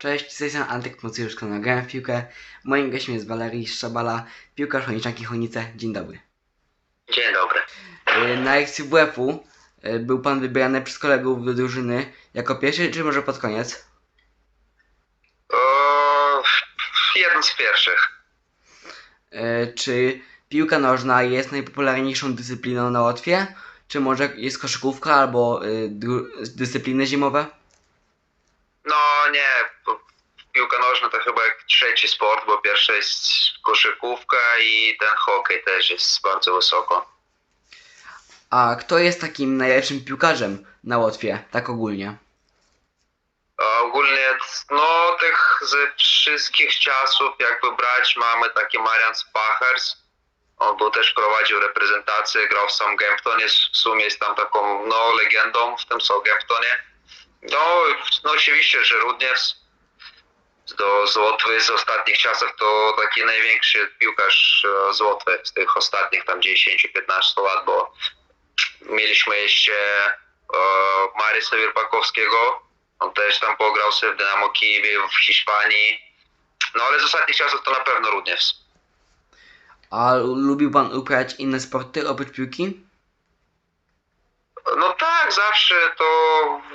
Cześć, z tej strony Antyk Mocyjuszko, nagrałem w piłkę. Moim gościem jest Walerii Szabala, piłkarz Choniczanki Chonice. Dzień dobry. Dzień dobry. Yy, Na lekcji WF-u yy, był pan wybrany przez kolegów do drużyny jako pierwszy, czy może pod koniec? O, jeden z pierwszych. Yy, Czy piłka nożna jest najpopularniejszą dyscypliną na Łotwie? Czy może jest koszykówka albo dyscypliny zimowe? No nie, piłka nożna to chyba trzeci sport, bo pierwsza jest koszykówka i ten hokej też jest bardzo wysoko. A kto jest takim najlepszym piłkarzem na Łotwie, tak ogólnie? A ogólnie, no tych ze wszystkich czasów jakby brać mamy taki Marian Spachers. On był też prowadził reprezentację, grał w Southampton, jest w sumie jest tam taką no legendą w tym Southamptonie. No, no oczywiście, że również do z Łotwy z ostatnich czasów to taki największy piłkarz e, z Łotwy z tych ostatnich tam 10-15 lat, bo mieliśmy jeszcze e, Marysa Wirpakowskiego, on też tam pograł sobie w Dynamo Kijowie, w Hiszpanii. No ale z ostatnich czasów to na pewno również. A lubił pan uprawiać inne sporty oprócz piłki? No tak, zawsze to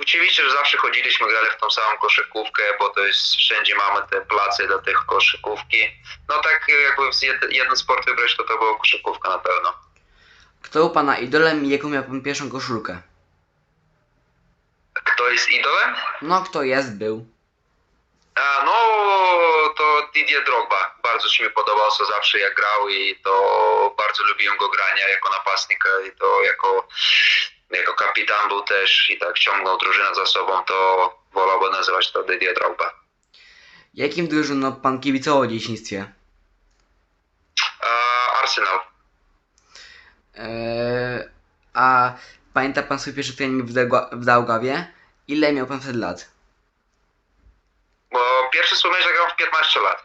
oczywiście, że zawsze chodziliśmy, grali w tą samą koszykówkę, bo to jest wszędzie mamy te place do tych koszykówki. No tak jakby jed, jeden sport wybrać, to to była koszykówka na pewno. Kto był pana idolem i jaką miał pan pierwszą koszulkę? Kto jest idolem? No, kto jest, był. A, no to Didier Drogba. Bardzo się mi podobał, co zawsze jak grał i to bardzo lubiłem go grania jako napastnika i to jako, jako kapitan był też i tak ciągnął drużynę za sobą, to wolałbym nazywać to Didier Drogba. Jakim drużynom pan kibicował w dzieciństwie? A, Arsenal. Eee, a pamięta pan swój pierwszy trening w, Dałgawie? Ile miał pan wtedy lat? Bo pierwszy sumie zagrał w 15 lat.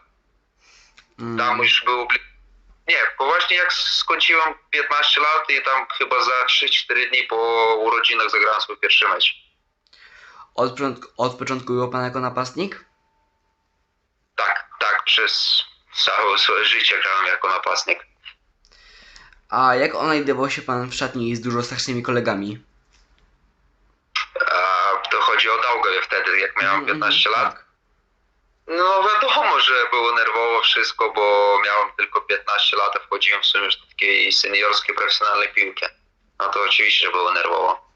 Mm, Tam już był... bli- Nie, bo właśnie jak skończyłem 15 lat i tam chyba za 3-4 dni po urodzinach zagrałem swój pierwszy mecz. od, początku, od początku był pan jako napastnik? Tak, tak, przez całe swoje życie grałem jako napastnik. A jak odnajdywał się pan w szatni z dużo starszymi kolegami? A to chodzi o Daugavę wtedy, jak miałem Mhm, 15 lat. Tak. No wiadomo, że było nerwowo wszystko, bo miałem tylko 15 lat, wchodziłem w sumie do takiej seniorskiej, profesjonalnej piłki. No to oczywiście, że było nerwowo.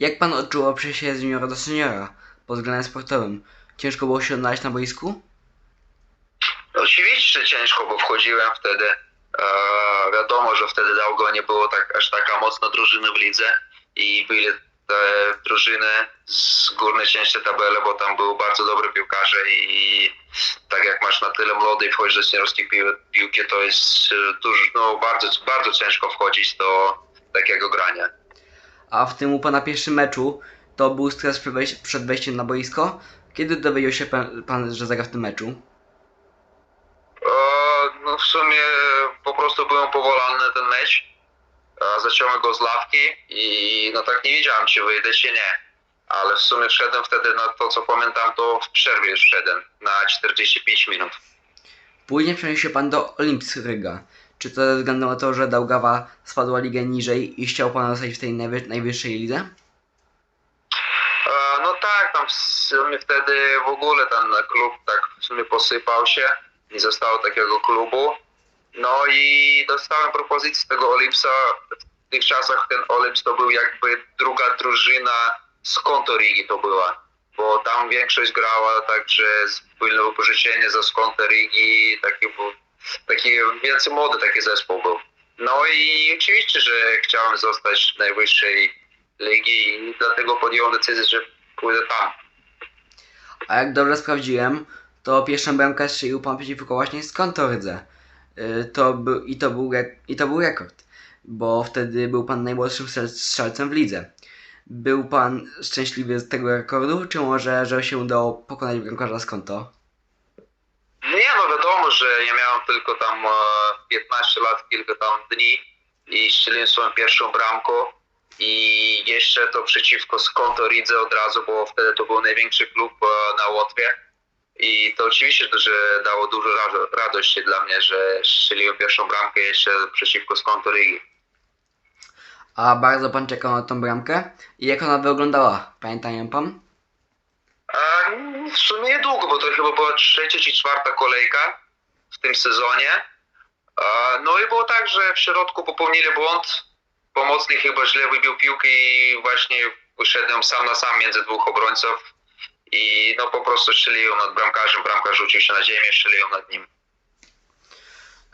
Jak pan odczuwał przejście z juniora do seniora pod względem sportowym? Ciężko było się odnaleźć na boisku? Oczywiście że ciężko, bo wchodziłem wtedy. E, wiadomo, że wtedy Daugo nie było tak, aż taka mocna drużyna w lidze i byli te drużyny z górnej części tabeli, bo tam były bardzo dobre piłkarze i tak jak masz na tyle młody i wchodzisz do seniorskiej pił- piłki, to jest e, dużo, no, bardzo, bardzo ciężko wchodzić do takiego grania. A w tym u pana pierwszym meczu to był stres przed, wejś- przed wejściem na boisko? Kiedy dowiedział się pan, pan, że zagra w tym meczu? E, No w sumie po prostu byłem powolony na ten mecz. Zacząłem go z ławki i no tak nie wiedziałem, czy wyjdę, czy nie. Ale w sumie wszedłem wtedy na to, co pamiętam, to w przerwie już wszedłem na 45 minut. Później przeniósł się pan do Olimps Ryga. Czy to ze względu na to, że Daugawa spadła ligę niżej i chciał pan zostać w tej najwy- najwyższej lidze? E, No tak, tam w sumie wtedy w ogóle ten klub tak w sumie posypał się. Nie zostało takiego klubu. No i dostałem propozycję z tego Olympsa. W tych czasach ten Olymps to był jakby druga drużyna z konto Rigi to była. Bo tam większość grała także wspólne wypożyczenie ze Skonto Rigi. Taki, był, taki więcej młody taki zespół był. No i oczywiście, że chciałem zostać w najwyższej ligi i dlatego podjąłem decyzję, że pójdę tam. A jak dobrze sprawdziłem, to pierwszą bramkę strzelił pan przeciwko właśnie z Kontorydze. Yy, To był, i, to był, I to był rekord, bo wtedy był pan najmłodszym strzel- strzelcem w lidze. Był pan szczęśliwy z tego rekordu, czy może, że się udało pokonać bramkarza z konto? Nie no wiadomo, że ja miałem tylko tam e, 15 lat, kilka tam dni i strzeliłem swoją pierwszą bramkę i jeszcze to przeciwko Skonto Ridze od razu, bo wtedy to był największy klub e, na Łotwie I to oczywiście, że dało dużo ra- radości dla mnie, że strzeliłem pierwszą bramkę jeszcze przeciwko Skonto Rygi. A bardzo pan czekał na tą bramkę? I jak ona wyglądała? Pamięta ją pan? A, w sumie niedługo, bo to chyba była trzecia czy czwarta kolejka w tym sezonie. A, no i było tak, że w środku popełnili błąd. Pomocnik chyba źle wybił piłkę i właśnie wyszedłem sam na sam między dwóch obrońców. I no po prostu strzeliłem nad bramkarzem, bramkarz rzucił się na ziemię, strzeliłem nad nim.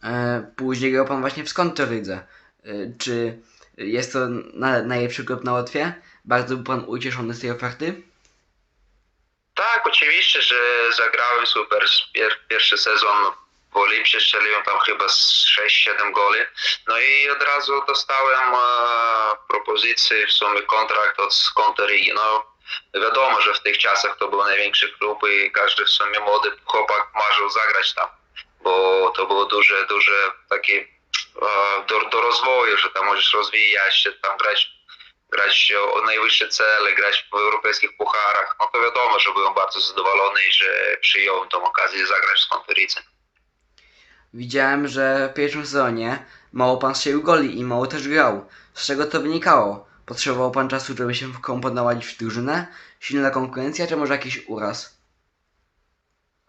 E, później grał pan właśnie w Skontorydze. E, czy jest to na, najlepszy klub na Łotwie? Bardzo był pan ucieszony z tej oferty? Tak, oczywiście, że zagrałem super. Pier, pierwszy sezon w Olimpie strzeliłem tam chyba z 6-7 goli. No i od razu dostałem e, propozycję, w sumie kontrakt od Skonterigi. No wiadomo, że w tych czasach to był największy klub i każdy w sumie młody chłopak marzył zagrać tam, bo to było duże, duże takie do, do rozwoju, że tam możesz rozwijać się, tam grać grać o najwyższe cele, grać w europejskich pucharach, no to wiadomo, że byłem bardzo zadowolony i że przyjąłem tą okazję zagrać w konferencji. Widziałem, że w pierwszym sezonie mało pan strzelił goli i mało też grał. Z czego to wynikało? Potrzebował pan czasu, żeby się wkomponować w drużynę? Silna konkurencja, czy może jakiś uraz?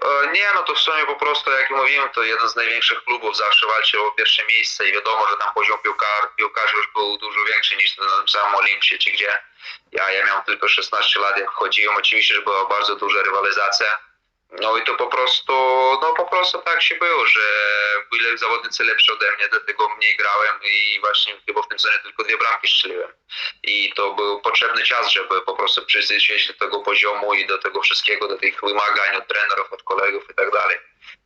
E, Nie, no to w sumie po prostu, jak mówiłem, to jeden z największych klubów zawsze walczył o pierwsze miejsce i wiadomo, że tam poziom piłkar, piłkarzy już był dużo większy niż na tym samym Olimpie, czy gdzie. Ja, ja miałem tylko 16 lat, jak wchodziłem, oczywiście, że była bardzo duża rywalizacja. No i to po prostu, no po prostu tak się było, że byli zawodnicy lepsi ode mnie, dlatego mniej grałem i właśnie chyba w tym sezonie tylko dwie bramki strzeliłem. I to był potrzebny czas, żeby po prostu przyzwyczaić do tego poziomu i do tego wszystkiego, do tych wymagań od trenerów, od kolegów i tak dalej.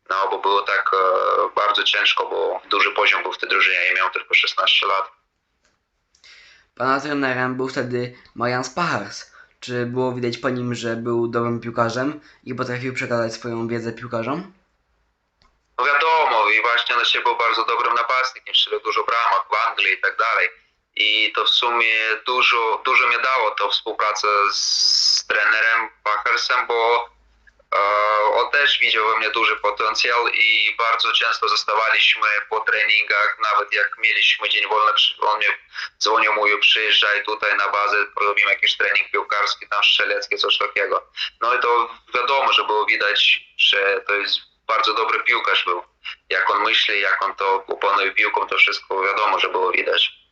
No bo było tak e, bardzo ciężko, bo duży poziom był w tej drużynie, ja miałem tylko 16 lat. Pana trenerem był wtedy Marian Spachars. Czy było widać po nim, że był dobrym piłkarzem i potrafił przekazać swoją wiedzę piłkarzom? No wiadomo, i właśnie on się był bardzo dobrym napastnikiem, strzelił dużo bramek w Anglii i tak dalej. I to w sumie dużo, dużo mi dało to współpraca z trenerem Pachersem, bo on też widział we mnie duży potencjał i bardzo często zostawaliśmy po treningach, nawet jak mieliśmy dzień wolny, on mnie dzwonił, mówił przyjeżdżaj tutaj na bazę, robimy jakiś trening piłkarski, tam strzelecki, coś takiego. No i to wiadomo, że było widać, że to jest bardzo dobry piłkarz był. Jak on myśli, jak on to opanuje piłką, to wszystko wiadomo, że było widać.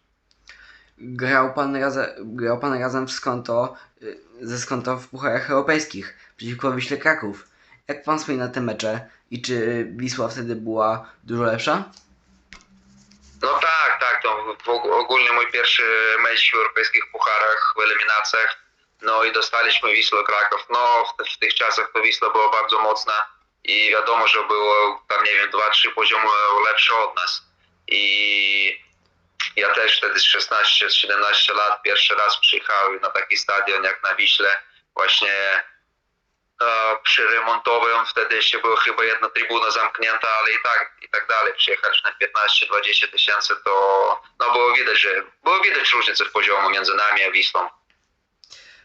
Grał pan, razem, grał pan razem z Skonto, y, ze Skonto w pucharach europejskich przeciwko Wiśle Kraków. Jak pan wspomina te mecze i czy Wisła wtedy była dużo lepsza? No tak, tak, to ogólnie mój pierwszy mecz w europejskich pucharach, w eliminacjach. No i dostaliśmy Wisłę Kraków. No w, w tych czasach to Wisła była bardzo mocna i wiadomo, że było tam, nie wiem, 2-3 poziomy lepsze od nas. I ja też wtedy z 16-17 lat pierwszy raz przyjechałem na taki stadion jak na Wiśle. Właśnie przy remontowym wtedy jeszcze była chyba jedna trybuna zamknięta, ale i tak, i tak dalej. Przyjechaliśmy na 15-20 tysięcy, to no było widać, że było widać różnicę w poziomu między nami a Wisłą.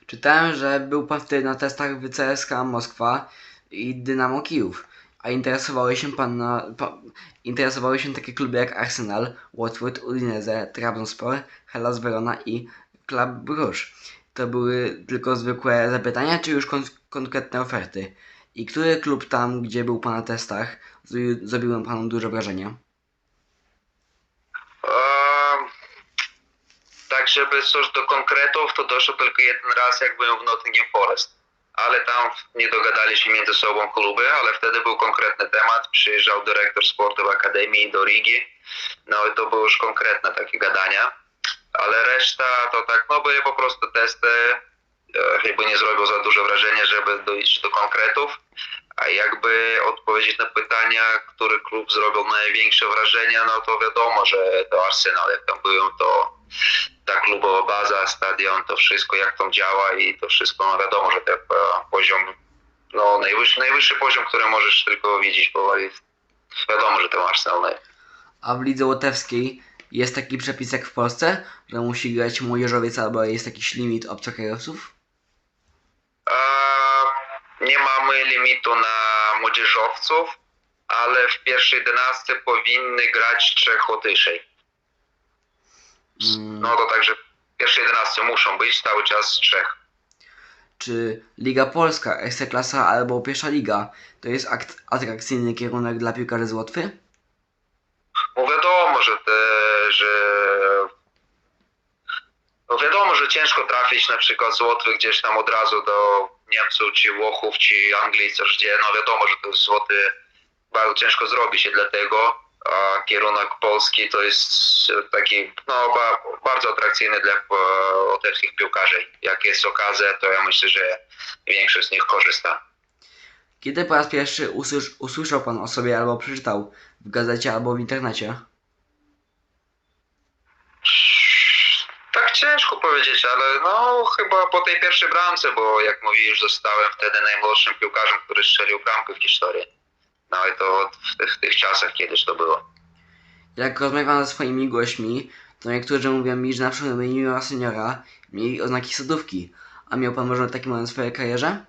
Czytałem, że był pan wtedy na testach w CSKA Moskwa i Dynamo Kijów. A interesowały się pan na, pa, interesowały się takie kluby jak Arsenal, Watford, Udinese, Trabzonspor, Hellas Verona i Club Brugge. To były tylko zwykłe zapytania, czy już kon konkretne oferty? I który klub tam, gdzie był pan na testach, zrobił, panu duże wrażenie? Tak, żeby coś do konkretów, to doszło tylko jeden raz, jak byłem w Nottingham Forest. Ale tam nie dogadali się między sobą kluby, ale wtedy był konkretny temat. Przyjeżdżał dyrektor sportu w Akademii do Rigi. No i to były już konkretne takie gadania. Ale reszta to tak, no były po prostu testy. E, Chyba nie zrobił za duże wrażenie, żeby dojść do konkretów. A jakby odpowiedzieć na pytania, który klub zrobił największe wrażenie, no to wiadomo, że to Arsenal, jak tam byłem, to ta klubowa baza, stadion, to wszystko jak tam działa i to wszystko, no wiadomo, że ten poziom, no najwyższy, najwyższy poziom, który możesz tylko widzieć, jest- wiadomo, że to Arsenal. A w lidze łotewskiej jest taki przepis jak w Polsce, że musi grać młodzieżowiec albo jest jakiś limit obcokrajowców? Nie mamy limitu na młodzieżowców, ale w pierwszej jedenastce powinny grać trzech Łotyszej. Mm, No to także w pierwszej jedenastce muszą być cały czas trzech. Czy Liga Polska, Ekstraklasa albo Pierwsza Liga to jest atrakcyjny kierunek dla piłkarzy z Łotwy? No wiadomo, że te, że no wiadomo, że ciężko trafić na przykład z Łotwy gdzieś tam od razu do Niemców, czy Włochów, czy Anglii, coś gdzie, no wiadomo, że to z Łotwy bardzo ciężko zrobić i dlatego a kierunek polski to jest taki no, ba, bardzo atrakcyjny dla e, łotewskich piłkarzy. Jak jest okazja, to ja myślę, że większość z nich korzysta. Kiedy po raz pierwszy usłysz- usłyszał Pan o sobie albo przeczytał w gazecie albo w internecie? Tak ciężko powiedzieć, ale no chyba po tej pierwszej bramce, bo jak mówisz, zostałem wtedy najmłodszym piłkarzem, który strzelił bramkę w historii. No i to w tych, w tych czasach kiedyś to było. Jak rozmawiam ze swoimi gośćmi, to niektórzy mówią mi, że na przykład juniora seniora mieli oznaki sodówki. A miał Pan może taki moment w swojej karierze?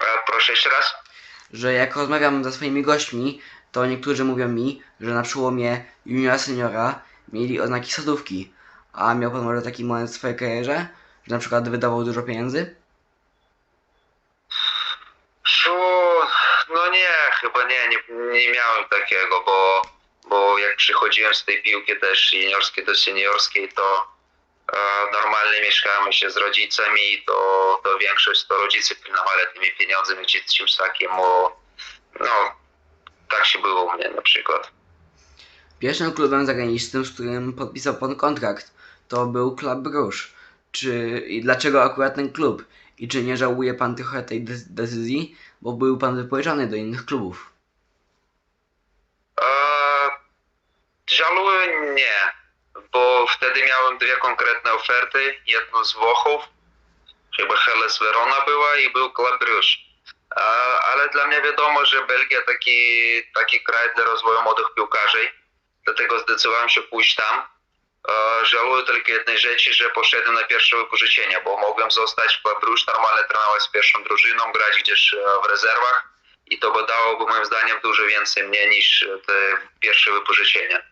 E, proszę jeszcze raz. Że jak rozmawiam ze swoimi gośćmi, to niektórzy mówią mi, że na przełomie juniora seniora mieli oznaki sodówki. A miał Pan może taki moment w swojej karierze, że na przykład wydawał dużo pieniędzy? No nie, chyba nie, nie, nie miałem takiego, bo, bo jak przychodziłem z tej piłki też juniorskiej do seniorskiej, to e, normalnie mieszkałem się z rodzicami, to, to większość to rodzice pilnowali tymi pieniądzami czy czymś takim, bo no tak się było u mnie na przykład. Pierwszym klubem zagranicznym, z którym podpisał Pan kontrakt, to był Club Bruges. Czy i dlaczego akurat ten klub? I czy nie żałuje Pan trochę tej de- decyzji, bo był Pan wypożyczony do innych klubów? E, żaluję nie, bo wtedy miałem dwie konkretne oferty. Jedną z Włochów, chyba Hellas Verona była i był Club Bruges. E, ale dla mnie wiadomo, że Belgia taki, taki kraj dla rozwoju młodych piłkarzy, dlatego zdecydowałem się pójść tam. E, żaluję tylko jednej rzeczy, że poszedłem na pierwsze wypożyczenie, bo mogłem zostać w Bruges, normalnie trenować z pierwszą drużyną, grać gdzieś e, w rezerwach i to by dałoby moim zdaniem dużo więcej mnie niż te pierwsze wypożyczenie.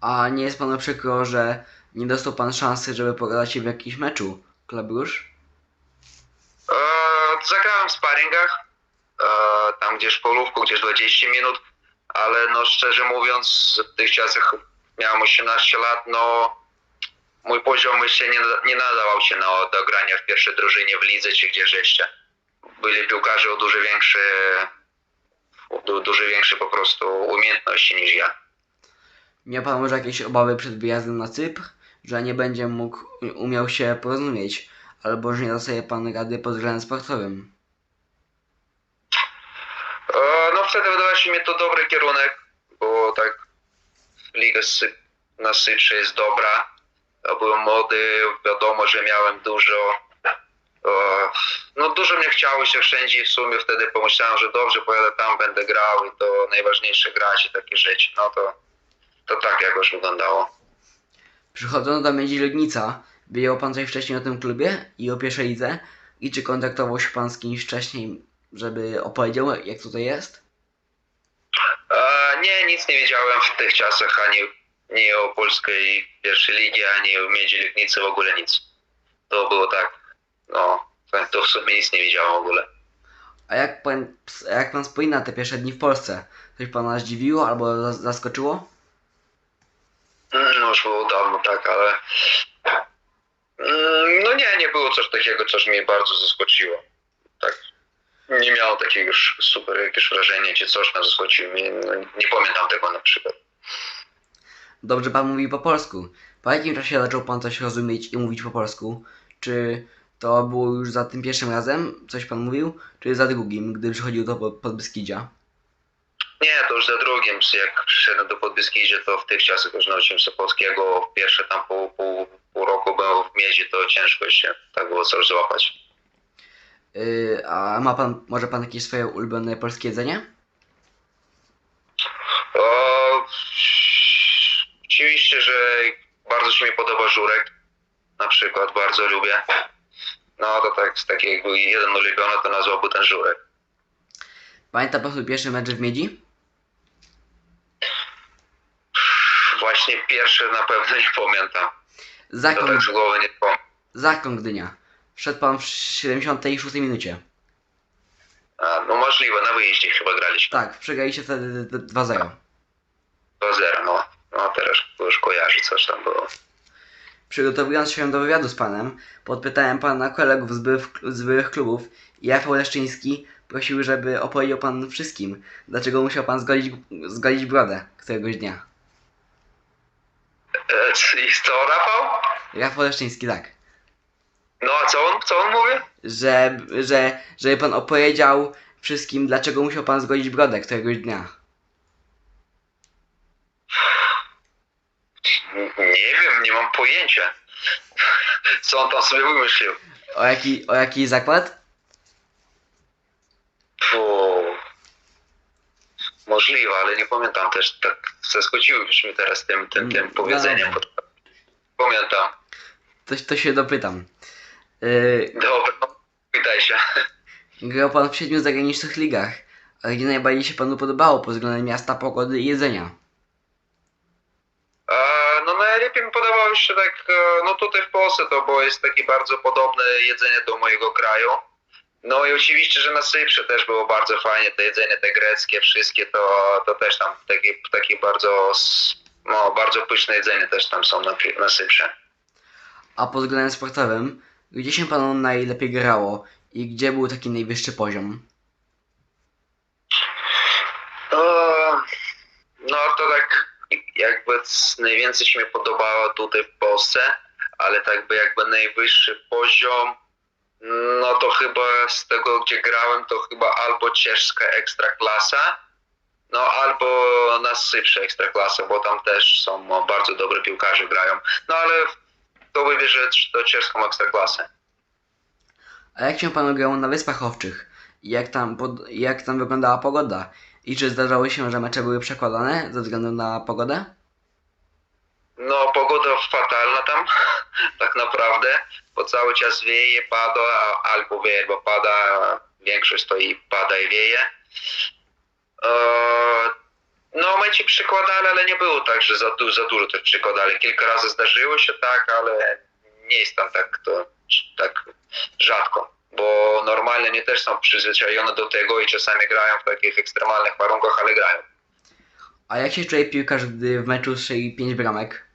A nie jest Panu przykro, że nie dostał Pan szansy, żeby pogadać się w jakimś meczu Bruges? E, zagrałem w sparingach, e, tam gdzieś w polówku, gdzieś 20 minut, ale no szczerze mówiąc w tych czasach miałem 18 lat, no mój poziom jeszcze nie, nie nadawał się na, do grania w pierwszej drużynie w lidze czy gdzieś jeszcze. Byli piłkarze o dużo większe, du, dużo większe po prostu umiejętności niż ja. Miał Pan może jakieś obawy przed wyjazdem na Cypr, że nie będzie mógł, umiał się porozumieć, albo że nie dostaje Pan rady pod względem sportowym? E, No wtedy wydawało się mi to dobry kierunek, bo tak liga na Cyprze jest dobra. Byłem młody, wiadomo, że miałem dużo. No dużo mnie chciało się wszędzie i w sumie wtedy pomyślałem, że dobrze, pojadę tam, będę grał i to najważniejsze grać i takie rzeczy. No to, to tak jakoś wyglądało. Przychodząc do Miedzi Legnica, wiedział Pan coś wcześniej o tym klubie i o pierwszej lidze? I czy kontaktował się Pan z kimś wcześniej, żeby opowiedział, jak tutaj jest? E, Nie, nic nie wiedziałem w tych czasach ani, ani o polskiej pierwszej lidze, ani o Miedzi Legnicy w ogóle nic. To było tak, no, to- w sumie nic nie wiedziałem w ogóle. A jak pan, jak pan wspomina te pierwsze dni w Polsce? Coś pana zdziwiło albo zas- zaskoczyło? No już było dawno tak, ale mm, no nie, nie było coś takiego, coś mnie bardzo zaskoczyło. Tak. Nie miało takiego już super jakieś wrażenie, czy coś nas zaskoczyło. Nie, no, nie pamiętam tego na przykład. Dobrze pan mówi po polsku. Po jakim czasie zaczął pan coś rozumieć i mówić po polsku? Czy to było już za tym pierwszym razem, coś pan mówił, czy za drugim, gdy przychodził do Po- Podbeskidzia? Nie, to już za drugim, jak przyszedłem do Podbeskidzia, to w tych czasach już nauczyłem się polskiego. Pierwsze tam pół, pół, pół roku byłem w Miedzie, to ciężko się tak było coś złapać. Yy, a ma pan, może pan jakieś swoje ulubione polskie jedzenie? O, oczywiście, że bardzo się mi podoba żurek. Na przykład bardzo lubię. No to tak, taki jakby jeden ulubiony to nazwałby ten Żurek. Pamięta pan swój pierwszy mecz w Miedzi? Właśnie pierwszy na pewno nie pamiętam. To Zakon, tak z głowy nie pamiętam. Zakon Gdynia. Wszedł pan w 76 minucie. A, no możliwe, na wyjeździe chyba graliśmy. Tak, przegraliście wtedy d- d- 2-0. 2-0, no. No teraz już kojarzy, coś tam było. Przygotowując się do wywiadu z panem, podpytałem pana kolegów z byłych, z byłych klubów i Rafał Leszczyński prosił, żeby opowiedział pan wszystkim, dlaczego musiał pan zgolić, zgolić brodę któregoś dnia. E, I co, Rafał? Rafał Leszczyński, tak. No a co on, co on mówi? Że, że, żeby pan opowiedział wszystkim, dlaczego musiał pan zgolić brodę któregoś dnia. Nie wiem, nie mam pojęcia. Co on tam sobie wymyślił? O jaki, o jaki zakład? Fu. Możliwe, ale nie pamiętam też. Tak zaskoczyłeś mnie teraz tym, tym, tym Mm, powiedzeniem. no. Pamiętam. To, to się dopytam. Yy, Dobra, no, pytaj się. grał pan w siedmiu zagranicznych ligach, a gdzie najbardziej się panu podobało pod względem miasta, pogody i jedzenia? E, No najlepiej mi podobało się tak, e, no tutaj w Polsce to bo jest takie bardzo podobne jedzenie do mojego kraju. No i oczywiście, że na Cyprze też było bardzo fajnie, to jedzenie te greckie, wszystkie to, to też tam takie, takie bardzo, no bardzo pyszne jedzenie też tam są na, na Cyprze. A pod względem sportowym, gdzie się panu najlepiej grało i gdzie był taki najwyższy poziom? No to tak jakby najwięcej się mi podobało tutaj w Polsce, ale tak by jakby najwyższy poziom, no to chyba z tego gdzie grałem to chyba albo ciężka ekstraklasa, no albo na Cyprze ekstraklasa, bo tam też są o, bardzo dobre piłkarze grają. No ale to wybierze to ciężką ekstraklasę. A jak się panu grało na Wyspach Owczych? Jak tam, pod, jak tam wyglądała pogoda? I czy zdarzało się, że mecze były przekładane ze względu na pogodę? No, pogoda fatalna tam, tak naprawdę, bo cały czas wieje, pada, albo wieje, albo pada, większość to i pada i wieje. Eee, No, my ci przykładali, ale nie było tak, że za, du- za dużo też przykładali. Kilka razy zdarzyło się tak, ale nie jest tam tak, to, tak rzadko, bo normalnie nie też są przyzwyczajone do tego i czasami grają w takich ekstremalnych warunkach, ale grają. A jak się czuje piłkarz, gdy w meczu strzeli 5 bramek?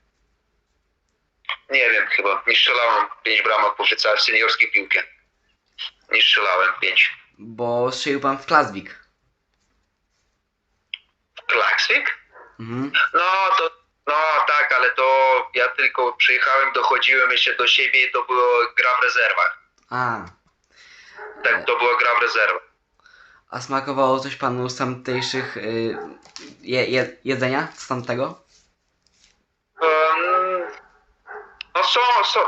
Nie wiem, chyba. Nie strzelałem pięć bramek po w seniorskiej piłki. Nie strzelałem pięć. Bo strzelił pan w Klaswik. Klaksvik? Mhm. No to, no tak, ale to ja tylko przyjechałem, dochodziłem jeszcze do siebie i to było gra w rezerwach. A, Tak, to była gra w rezerwach. a smakowało coś panu z tamtejszych y, je, je, jedzenia? Z tamtego? Um, no są, są,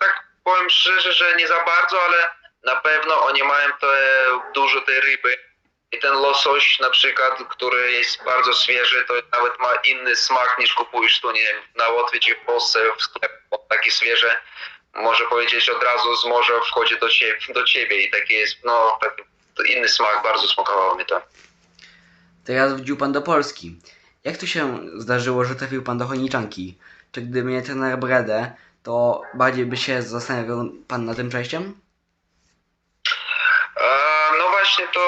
tak powiem szczerze, że nie za bardzo, ale na pewno oni mają te, dużo tej ryby. I ten losoś na przykład, który jest bardzo świeży, to nawet ma inny smak niż kupujesz tu, nie wiem, na Łotwie czy w Polsce w sklepie. Taki świeży, może powiedzieć od razu z morza wchodzi do ciebie, do ciebie i taki jest, no, taki inny smak, bardzo smakowało mi to. Teraz wrócił pan do Polski. Jak to się zdarzyło, że trafił pan do Chojniczanki? Czy gdyby nie trener Brede, to bardziej by się zastanawiał pan nad tym przejściem? E, No właśnie to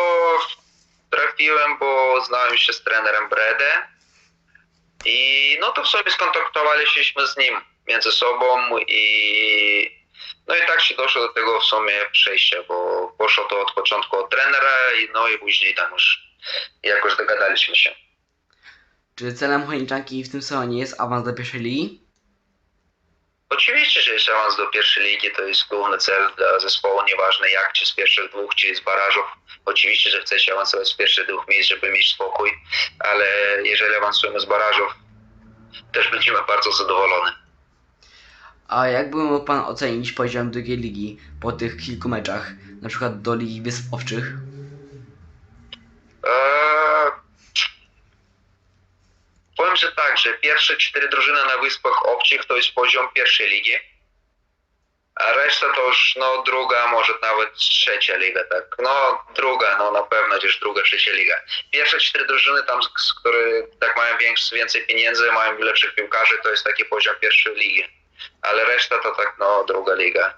trafiłem, bo znałem się z trenerem Brede i no to w sobie skontaktowaliśmy z nim między sobą i no i tak się doszło do tego w sumie przejścia, bo poszło to od początku od trenera i no i później tam już jakoś dogadaliśmy się. Czy celem Chojniczanki w tym sezonie jest awans do pierwszej ligi? Oczywiście, że jest awans do pierwszej ligi, to jest główny cel dla zespołu, nieważne jak, czy z pierwszych dwóch, czy z barażów. Oczywiście, że chce się awansować z pierwszych dwóch miejsc, żeby mieć spokój, ale jeżeli awansujemy z barażów, też będziemy bardzo zadowoleni. A jakby mógł pan ocenić poziom drugiej ligi po tych kilku meczach, na przykład do Ligi Wysp Owczych? Eee, powiem, że tak, że pierwsze cztery drużyny na Wyspach Obcych to jest poziom pierwszej ligi, A reszta to już no druga, może nawet trzecia liga, tak. No druga, no na pewno gdzieś druga, trzecia liga. Pierwsze cztery drużyny tam, z- z które tak mają większy, więcej pieniędzy, mają lepszych piłkarzy, to jest taki poziom pierwszej ligi. Ale reszta to tak no druga liga.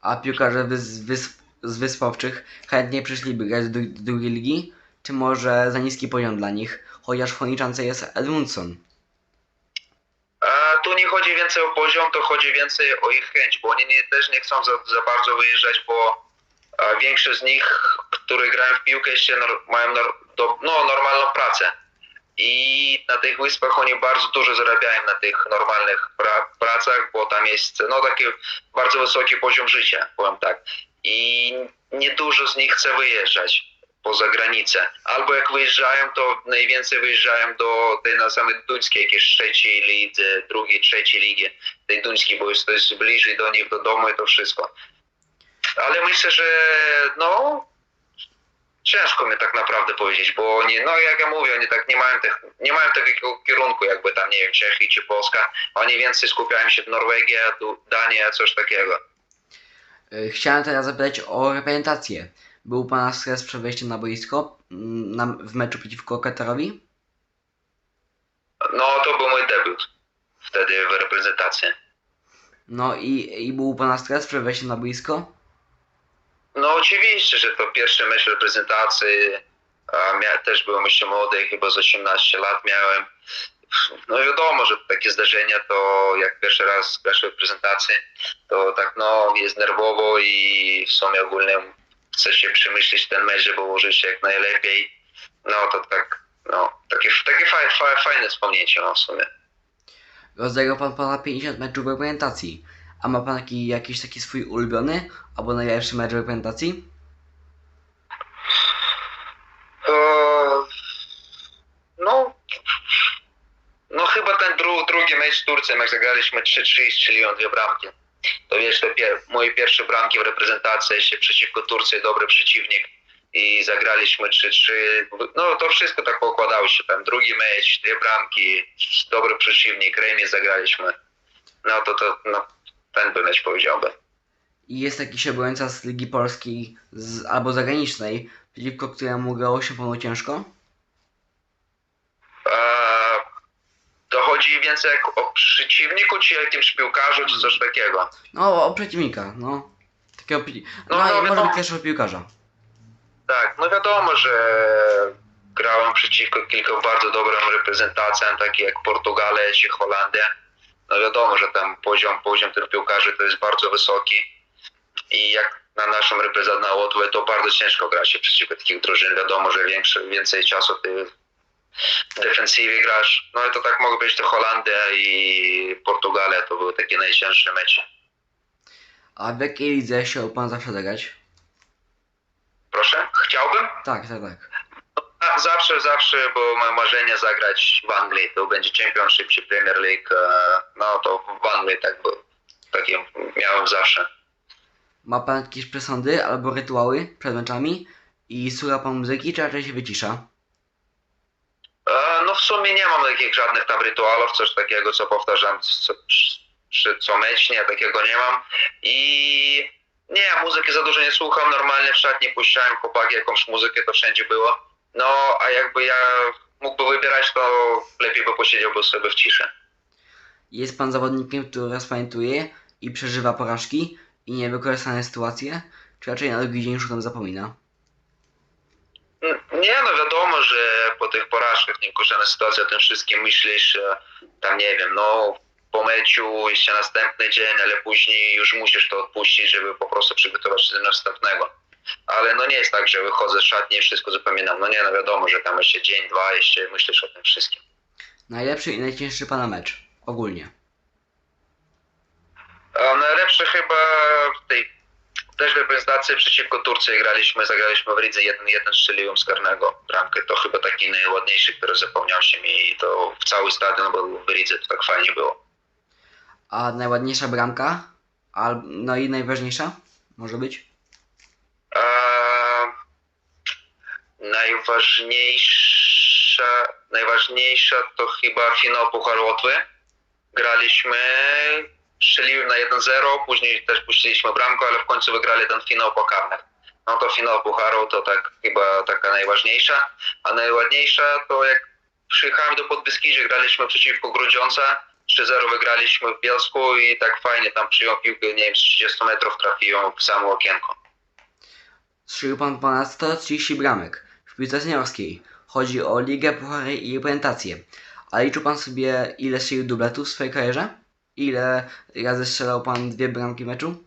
A piłkarze wys, wysp, z Wysp Owczych chętnie przyszliby grać do drugiej ligi? Czy może za niski poziom dla nich? Chociaż w Choniczance jest Edmundson. A tu nie chodzi więcej o poziom, to chodzi więcej o ich chęć, bo oni nie, też nie chcą za, za bardzo wyjeżdżać, bo większość z nich, którzy grają w piłkę, jeszcze mają no, normalną pracę. I na tych wyspach oni bardzo dużo zarabiają na tych normalnych pra, pracach, bo tam jest no, taki bardzo wysoki poziom życia, powiem tak. I niedużo z nich chce wyjeżdżać poza granicę. Albo jak wyjeżdżają, to najwięcej wyjeżdżają do tej na samej duńskiej, jakiejś trzeciej lidze, drugiej, trzeciej ligi, tej duńskiej, bo jest to jest bliżej do nich, do domu i to wszystko. Ale myślę, że no ciężko mi tak naprawdę powiedzieć, bo oni, no jak ja mówię, oni tak nie mają, tych, nie mają takiego kierunku jakby tam, nie wiem, Czechy czy Polska. Oni więcej skupiają się w Norwegia, Du- Dania, coś takiego. Y, Chciałem teraz zapytać o reprezentację. Był Pana stres przed wejściem na boisko mm, na, w meczu przeciwko Katarowi? No to był mój debiut wtedy w reprezentacji. No i, i był Pana stres przed wejściem na boisko? No oczywiście, że to pierwszy mecz reprezentacji. A mia, też byłem jeszcze młody, chyba z 18 lat miałem. No wiadomo, że takie zdarzenia to jak pierwszy raz grasz w reprezentacji, to tak no jest nerwowo i w sumie ogólnie chce się przemyśleć ten mecz, żeby ułożyć się jak najlepiej. No to tak, no takie, takie faj, faj, fajne wspomnienie no, w sumie. Rozegrał Pan ponad 50 meczów reprezentacji. A ma Pan taki, jakiś taki swój ulubiony albo najlepszy mecz w reprezentacji? No, no chyba ten dru, drugi mecz z Turcją, jak zagraliśmy 3-3 i strzeliłem dwie bramki. To wiesz, to pier, moje pierwsze bramki w reprezentacji jeszcze przeciwko Turcji, dobry przeciwnik i zagraliśmy 3-3. No to wszystko tak pokładało się tam. Drugi mecz, dwie bramki, dobry przeciwnik, remis zagraliśmy. No to, to no, ten by mecz powiedziałbym. I jest jakiś obrońca z Ligi Polskiej z, albo zagranicznej, przeciwko któremu grało się Panu ciężko? Eee, to chodzi więcej jak o przeciwniku, czy jakimś piłkarzu, czy coś takiego. No, o przeciwnika, no. Takiego, pi- No, no, no, może wiadomo. być też o piłkarza. Tak, no wiadomo, że grałem przeciwko kilku bardzo dobrym reprezentacjom, takie jak Portugalia czy Holandia. No wiadomo, że tam poziom, poziom tych piłkarzy to jest bardzo wysoki. I jak na naszym reprezentacji na Łotwę, to bardzo ciężko grać się przeciwko takich drużyn. Wiadomo, że większe, więcej czasu ty w defensywie grasz. No i to tak mogło być to Holandia i Portugalia, to były takie najcięższe mecze. A w jakiej lidze chciał Pan zawsze zagrać? Proszę? Chciałbym? Tak, tak, tak. A, Zawsze, zawsze było moje marzenie zagrać w Anglii. To będzie Championship czy Premier League. e, No to w Anglii tak było. Takie miałem zawsze. Ma Pan jakieś przesądy albo rytuały przed meczami? I słucha Pan muzyki, czy raczej się wycisza? E, No w sumie nie mam takich żadnych tam rytuałów, coś takiego, co powtarzam co, czy co nie, takiego nie mam. I nie, muzyki za dużo nie słucham, normalnie w szatni puszczałem chłopaki jakąś muzykę, to wszędzie było. No, a jakby ja mógłby wybierać, to lepiej by posiedziałby sobie w ciszy. Jest Pan zawodnikiem, który rozpamiętuje i przeżywa porażki i niewykorzystane sytuacje? Czy raczej na drugi dzień już o tym zapomina? Nie, no wiadomo, że po tych porażkach niekorzystna sytuacja o tym wszystkim myślisz, tam nie wiem, no po meczu jeszcze następny dzień, ale później już musisz to odpuścić, żeby po prostu przygotować się do następnego. Ale no nie jest tak, że wychodzę z szatni i wszystko zapominam. No nie, no wiadomo, że tam jeszcze dzień, dwa, jeszcze myślisz o tym wszystkim. Najlepszy i najcięższy Pana mecz? Ogólnie. A najlepsze chyba w tej też w reprezentacji przeciwko Turcji graliśmy, zagraliśmy w Ridze 1-1, strzeliłem z karnego bramkę. To chyba taki najładniejszy, który zapomniał się mi i to w cały stadion był w Ridze, to tak fajnie było. A najładniejsza bramka? No i najważniejsza? Może być? Eee, najważniejsza, najważniejsza to chyba finał Puchar Łotwy. Graliśmy strzeliłem na 1-0, później też puściliśmy bramkę, ale w końcu wygrali ten finał po karnych. No to finał Pucharu to tak chyba taka najważniejsza, a najładniejsza to jak przyjechałem do Podbeskidzia, graliśmy przeciwko Grudziądze, 3-0 wygraliśmy w Bielsku i tak fajnie tam przyjął piłkę, nie wiem, z 30 metrów trafiłem w samo okienko. Strzelił pan ponad 130 bramek w piłce seniorskiej. Chodzi o ligę, puchary i reprezentację. A liczył pan sobie, ile strzelił dubletów w swojej karierze? Ile razy strzelał pan dwie bramki w meczu?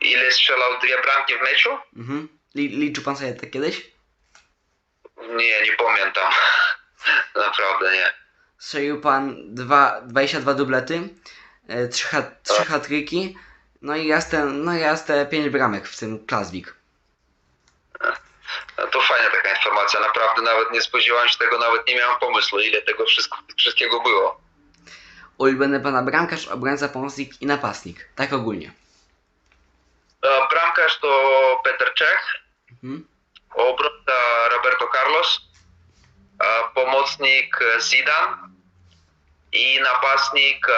Ile strzelał dwie bramki w meczu? Mhm. Li liczył pan sobie tak kiedyś? Nie, nie pamiętam. Naprawdę nie. Strzelił pan dwa, 22 dublety, 3, hat, trzy hatryki, no i raz te, no i raz te 5 bramek w tym Klaswik. No to fajna taka informacja, naprawdę nawet nie spodziewałem się tego, nawet nie miałem pomysłu, ile tego wszystko, wszystkiego było. Ulubiony pana bramkarz, obrońca, pomocnik i napastnik. Tak ogólnie. A Bramkarz to Peter Czech, Mhm. obrońca Roberto Carlos, a pomocnik e, Zidane i napastnik e,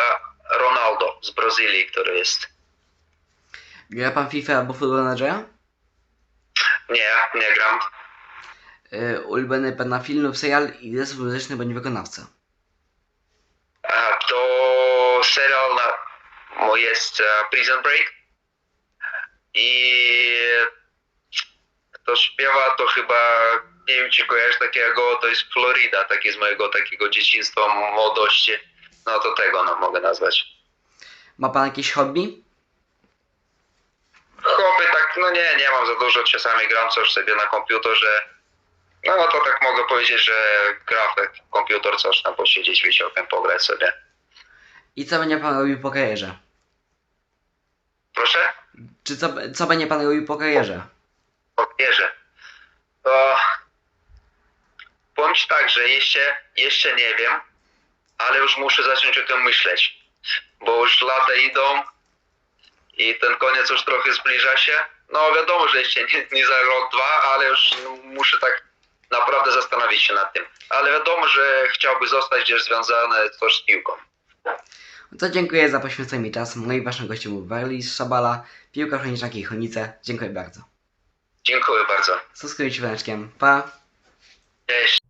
Ronaldo z Brazylii, który jest. Gra pan FIFA albo Football Managera? Nie, nie gram. Ulubiony pana film lub serial i zespół muzyczny bądź wykonawca. To serial na, jest Prison Break i kto śpiewa to chyba, nie wiem czy kojarzysz takiego, to jest Florida, taki z mojego takiego dzieciństwa, młodości. No to tego no, mogę nazwać. Ma pan jakieś hobby? Hobby tak, no nie, nie mam za dużo, czasami gram coś sobie na komputerze. No, to tak mogę powiedzieć, że gra w taki komputer, coś tam posiedzieć wieczorem, pograć sobie. I co będzie pan robił po karierze? Proszę? Czy co, co będzie pan robił po karierze? Wierzę. To powiem ci tak, że jeszcze, jeszcze nie wiem, ale już muszę zacząć o tym myśleć, bo już lata idą i ten koniec już trochę zbliża się. No wiadomo, że jeszcze nie, nie za rok, dwa, ale już muszę tak naprawdę zastanowić się nad tym. Ale wiadomo, że chciałby zostać gdzieś związany coś z piłką. To dziękuję za poświęcony mi czas. Moim waszym gościem był Warlis Szabala, piłka chroniczna Kiechonice. Dziękuję bardzo. Dziękuję bardzo. Subskrybujcie węczkiem. Pa! Cześć.